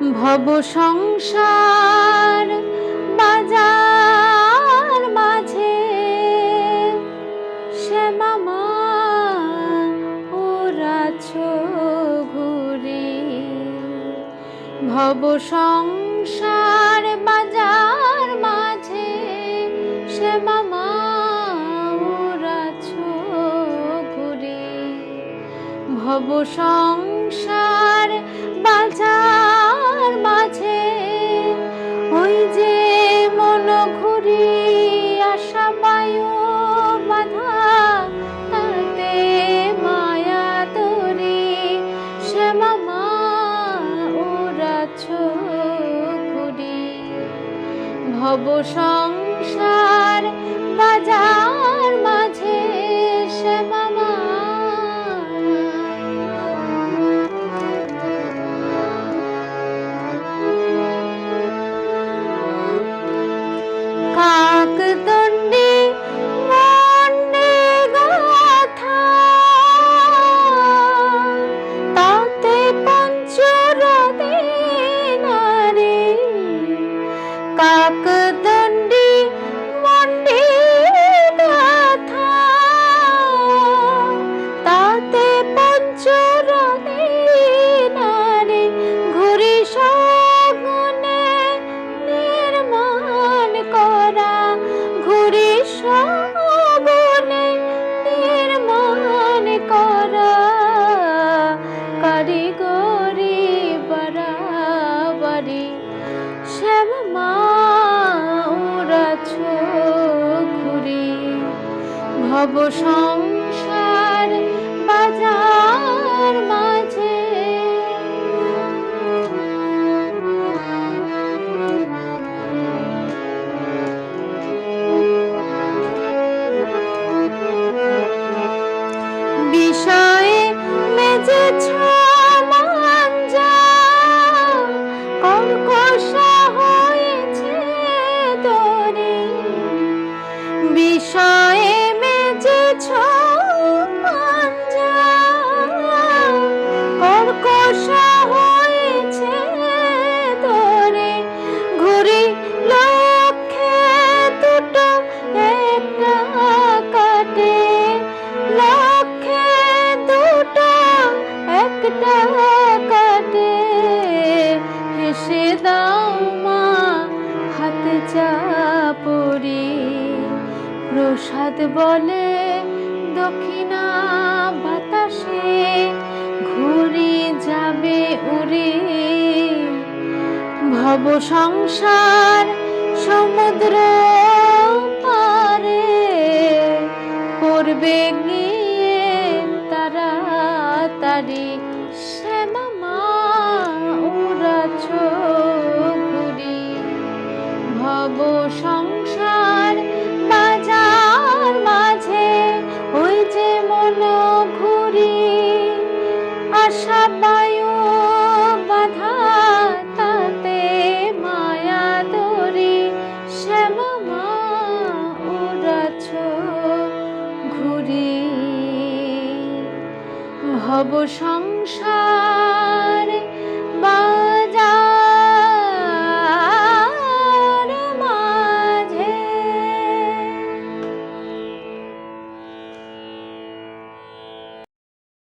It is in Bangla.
ভব সংসার বাজার মাঝে। শ্যামা ওরাছ ঘুরে। ভব সংসার বাজার মাঝে। শ্যামা ওরাছ ঘুরে। ভব সংসার ভব সংসার বাজার। காக்கு தண்டி ঘুরি ভব সংসার বিষয়ে মেজেছ মাঞ্জা হয়েছে তোরে ঘুরি লক্ষ্যে দুটো একটা কাটে। লক্ষ্যে দুটো একটা কাটে। হেসে দাও মা, হাতে চাপড়ি প্রসাদ বলে দক্ষিণা বাতাসে ঘুরে যাবে উড়ে। ভব সংসার সমুদ্র পারে, করবে গিয়ে তাড়াতাড়ি। শ্যামা উড়াছ ঘুরি ভব সংসার ভব সংসার বা